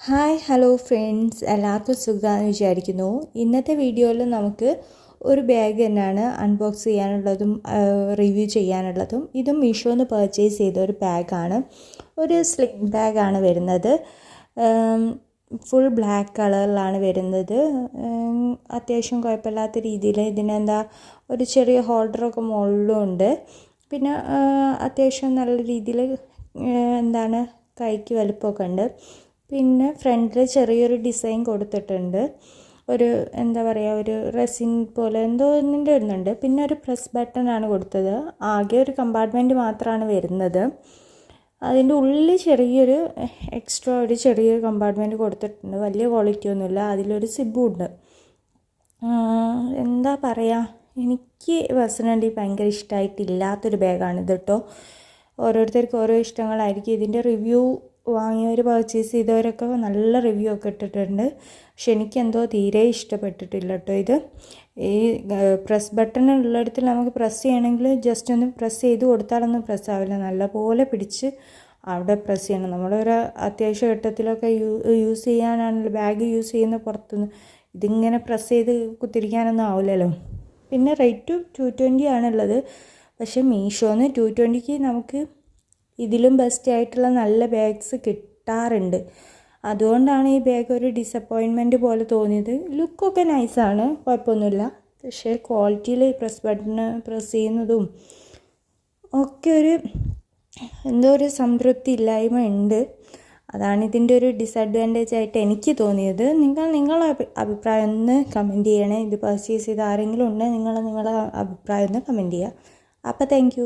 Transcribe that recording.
Hi hello friends. എല്ലാവർക്കും സുഖമാണെന്ന് വിചാരിക്കുന്നു. ഇന്നത്തെ വീഡിയോയിൽ നമുക്ക് ഒരു ബാഗ് തന്നെയാണ് അൺബോക്സ് ചെയ്യാനുള്ളതും റിവ്യൂ ചെയ്യാനുള്ളതും. ഇതും മീഷോന്ന് പർച്ചേസ് ചെയ്ത ഒരു ബാഗാണ് ഒരു സ്ലിം ബാഗാണ് വരുന്നത്. ഫുൾ ബ്ലാക്ക് കളറിലാണ് വരുന്നത്. അത്യാവശ്യം കുഴപ്പമില്ലാത്ത രീതിയിൽ ഇതിനെന്താ ഒരു ചെറിയ ഹോൾഡറൊക്കെ മുകളിലും ഉണ്ട്. പിന്നെ അത്യാവശ്യം നല്ല രീതിയിൽ എന്താണ് കൈക്ക് വലുപ്പമൊക്കെ ഉണ്ട്. പിന്നെ ഫ്രണ്ടിൽ ചെറിയൊരു ഡിസൈൻ കൊടുത്തിട്ടുണ്ട്. ഒരു എന്താ പറയുക ഒരു റെസിൻ പോലെ എന്തോ ഒന്നിന്റെ വരുന്നുണ്ട്. പിന്നെ ഒരു പ്രസ് ബട്ടൺ ആണ് കൊടുത്തത്. ആകെ ഒരു കമ്പാർട്ട്മെന്റ് മാത്രമാണ് വരുന്നത്. അതിന്റെ ഉള്ളിൽ ചെറിയൊരു എക്സ്ട്രാ ഒരു ചെറിയൊരു കമ്പാർട്ട്മെന്റ് കൊടുത്തിട്ടുണ്ട്. വലിയ ക്വാളിറ്റി ഒന്നുമില്ല. അതിലൊരു സിബും ഉണ്ട്. എന്താ പറയുക എനിക്ക് പേഴ്സണലി ഭയങ്കര ഇഷ്ടമായിട്ടില്ലാത്തൊരു ബാഗാണിത് കേട്ടോ ഓരോരുത്തർക്കും ഓരോ ഇഷ്ടങ്ങളായിരിക്കും. ഇതിന്റെ റിവ്യൂ വാങ്ങിയവർ പർച്ചേസ് ചെയ്തവരൊക്കെ നല്ല റിവ്യൂ ഒക്കെ ഇട്ടിട്ടുണ്ട്. പക്ഷെ എനിക്കെന്തോ തീരെ ഇഷ്ടപ്പെട്ടിട്ടില്ല കേട്ടോ ഇത്. ഈ പ്രസ് ബട്ടൺ ഉള്ളിടത്തിൽ നമുക്ക് പ്രസ് ചെയ്യണമെങ്കിൽ ജസ്റ്റ് ഒന്ന് പ്രസ് ചെയ്ത് കൊടുത്താലൊന്നും പ്രസ് ആവില്ല. നല്ലപോലെ പിടിച്ച് അവിടെ പ്രസ് ചെയ്യണം. നമ്മളൊരു അത്യാവശ്യ ഘട്ടത്തിലൊക്കെ യൂസ് ചെയ്യാനാണല്ലോ ബാഗ് യൂസ് ചെയ്യുന്ന പുറത്തുനിന്ന് ഇതിങ്ങനെ പ്രസ് ചെയ്ത് കുത്തിരിക്കാനൊന്നും ആവില്ലല്ലോ. പിന്നെ റേറ്റ് ടു ട്വന്റി ആണുള്ളത്. പക്ഷേ മീഷോന്ന് ടു ട്വന്റിക്ക് നമുക്ക് ഇതിലും ബെസ്റ്റ് ആയിട്ടുള്ള നല്ല ബാഗ്സ് കിട്ടാറുണ്ട്. അതുകൊണ്ടാണ് ഈ ബാഗ് ഒരു ഡിസപ്പോയിൻമെന്റ് പോലെ തോന്നിയത്. ലുക്കൊക്കെ നൈസാണ് കുഴപ്പമൊന്നുമില്ല. പക്ഷേ ക്വാളിറ്റിയിൽ പ്രസ് ബട്ടണ് പ്രസ് ചെയ്യുന്നതും ഒക്കെ ഒരു എന്തോ ഒരു സംതൃപ്തി ഇല്ലായ്മ ഉണ്ട്. അതാണ് ഇതിന്റെ ഒരു ഡിസഡ്വാന്റേജ് ആയിട്ട് എനിക്ക് തോന്നിയത്. നിങ്ങൾ നിങ്ങളെ അഭിപ്രായം ഒന്ന് കമന്റ് ചെയ്യണേ. ഇത് പർച്ചേസ് ചെയ്ത് ആരെങ്കിലും ഉണ്ടെങ്കിൽ നിങ്ങൾ നിങ്ങളുടെ അഭിപ്രായം ഒന്ന് കമന്റ് ചെയ്യുക. അപ്പോൾ താങ്ക്